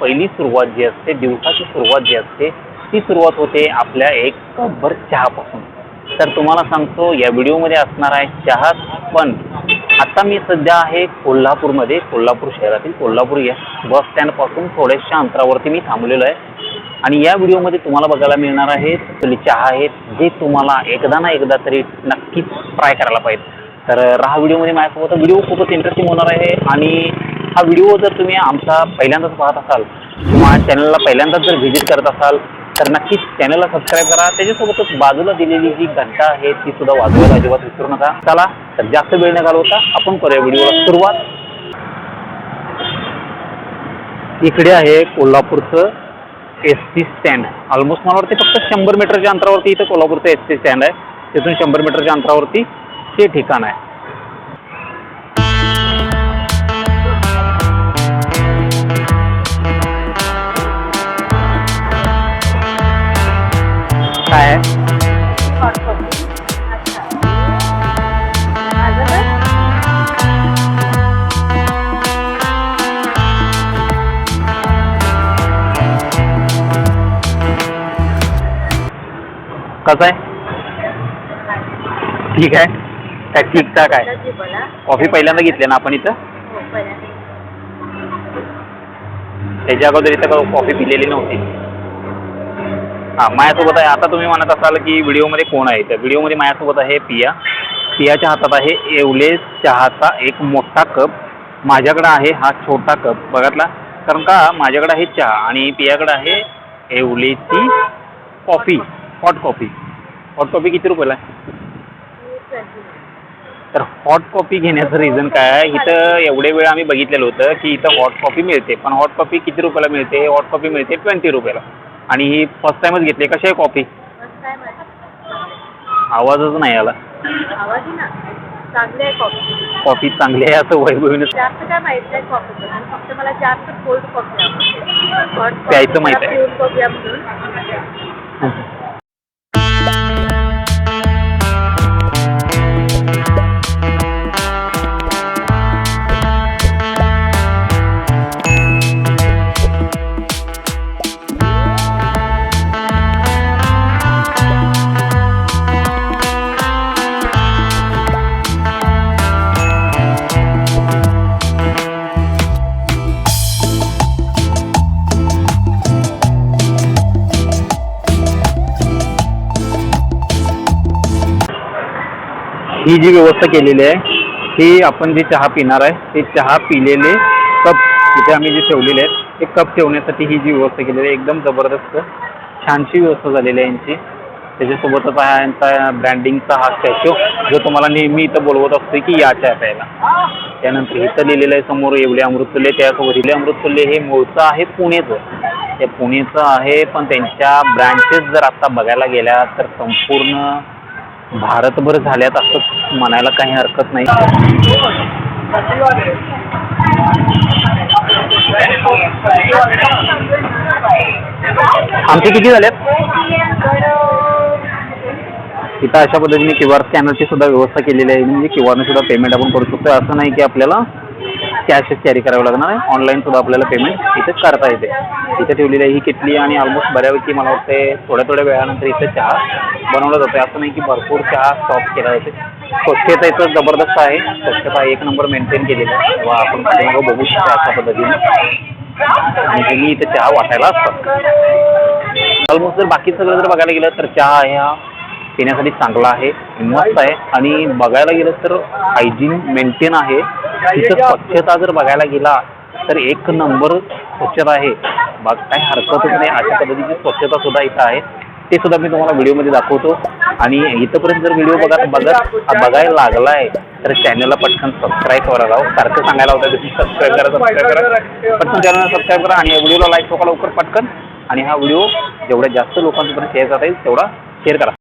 पहिली सुरुवात जी असते दिवसाची सुरुवात जी असते ती सुरुवात होते आपल्या एक कपभर चहापासून. तर तुम्हाला सांगतो या व्हिडिओमध्ये असणार आहे चहा पण. आता मी सध्या आहे कोल्हापूरमध्ये कोल्हापूर शहरातील कोल्हापूर या बस स्टँडपासून थोड्याशा अंतरावरती मी थांबलेलो आहे. आणि या व्हिडिओमध्ये तुम्हाला बघायला मिळणार आहे आपले चहा आहेत जे तुम्हाला एकदा ना एकदा तरी नक्कीच ट्राय करायला पाहिजे. तर राहा व्हिडिओमध्ये माझ्यासोबत. व्हिडिओ खूपच इंटरेस्टिंग होणार आहे आणि हा व्हिडिओ जर तुम्ही आमचा पहिल्यांदाच पाहत असाल किंवा चॅनलला पहिल्यांदाच जर व्हिजिट करत असाल तर नक्कीच चॅनलला सबस्क्राईब करा. त्याच्यासोबतच बाजूला दिलेली जी घंटा आहे ती सुद्धा वाजवायला अजिबात विसरू नका. चला तर जास्त वेळ न घालवता आपण करूया व्हिडिओला सुरुवात. इकडे आहे कोल्हापूरचं एस टी स्टँड ऑलमोस्ट मला वाटते फक्त शंभर मीटरच्या अंतरावरती इथं कोल्हापूरचं एस टी स्टँड आहे. तिथून शंभर मीटरच्या अंतरावरती ते ठिकाण आहे. कसं आहे? ठीक आहे. काय ठीकठाक आहे. कॉफी पहिल्यांदा घेतली ना आपण इथं? त्याच्या अगोदर इथं कॉफी पिलेली नव्हती. हां माझ्यासोबत आहे. आता तुम्ही म्हणत असाल की व्हिडिओमध्ये कोण आहे? तर व्हिडिओमध्ये माझ्यासोबत आहे पिया. पियाच्या हातात आहे येवले चहाचा एक मोठा कप. माझ्याकडं आहे हा छोटा कप. बघातला? कारण का? माझ्याकडे आहे चहा आणि पियाकडे आहे येवलेची coffee hot coffee hot coffee किती रुपयाला आहे? तर हॉट कॉफी घेण्याचं रिझन काय आहे? इथं एवढे वेळ आम्ही बघितलेलं होतं की इथं हॉट कॉफी मिळते. पण हॉट कॉफी किती रुपयाला मिळते? हॉट कॉफी मिळते ट्वेंटी रुपयाला. आणि ही फर्स्ट टाईमच घेतली कशी आहे कॉफी आवाजच नाही आला. कॉफी चांगली आहे असं वैभवीनं प्यायचं माहिती आहे. ही जी व्यवस्था केलेली आहे ही आपण जे चहा पिणार आहे ते चहा पिलेले कप तिथे आम्ही जे ठेवलेले आहेत ते कप ठेवण्यासाठी ही जी व्यवस्था केलेली आहे एकदम जबरदस्त छानशी व्यवस्था झालेली आहे यांची. त्याच्यासोबतच हा यांचा ब्रँडिंगचा हा स्टॅच्यू जो तुम्हाला नेहमी इथं बोलवत असतो की या चहा प्यायला. त्यानंतर इथं लिहिलेलं आहे समोर एवढे अमृतसुल्ले त्यासोबत इले अमृतसुल्ले हे मूळचं आहे पुणेचं. ते पुणेचं आहे पण त्यांच्या ब्रँचेस जर आता बघायला गेल्या तर संपूर्ण भारतभर झाल्यात असं म्हणायला काही हरकत नाही. आमचे किती झालेत? इथं अशा पद्धतीने क्यू आर स्कॅनरची सुद्धा व्यवस्था केलेली आहे. म्हणजे क्यू आरने सुद्धा पेमेंट आपण करू शकतो. असं नाही की आपल्याला कॅशच कॅरी करावं लागणार आहे. ऑनलाईन सुद्धा आपल्याला पेमेंट इथे करता येते. इथे ठेवलेली आहे ही किटली आणि ऑलमोस्ट बऱ्यापैकी मला वाटते थोड्या थोड्या वेळानंतर इथे चहा बनवला जातो असं नाही की भरपूर चहा स्टॉप केला जाते स्वच्छता इथं जबरदस्त आहे. स्वच्छता एक नंबर मेंटेन केलेली आहे. किंवा आपण पाठीमागं बघू शकतो अशा पद्धतीने. आणि तुम्ही इथे चहा वाटायला असतात. ऑलमोस्ट जर बाकी सगळं जर बघायला गेलं तर चहा ह्या पिण्यासाठी चांगला आहे. मस्त आहे. आणि बघायला गेलं तर हायजीन मेंटेन आहे. तिथं स्वच्छता जर बघायला गेला तर एक नंबर स्वच्छता आहे. बाग काही हरकतच नाही. अशा पद्धतीची स्वच्छता सुद्धा इथं आहे. ते सुद्धा मी तुम्हाला व्हिडिओमध्ये दाखवतो. आणि इथंपर्यंत जर व्हिडिओ बघा बघत बघायला लागला आहे तर चॅनलला पटकन सबस्क्राईब करा राव. सारखं सांगायला होतं तुम्ही सबस्क्राईब करा सबस्क्राईब करा. पटकन चॅनलला सबस्क्राईब करा आणि या व्हिडिओला लाईक करा लवकर पटकन. आणि हा व्हिडिओ जेवढ्या जास्त लोकांपर्यंत शेअर करता येईल तेवढा शेअर करा.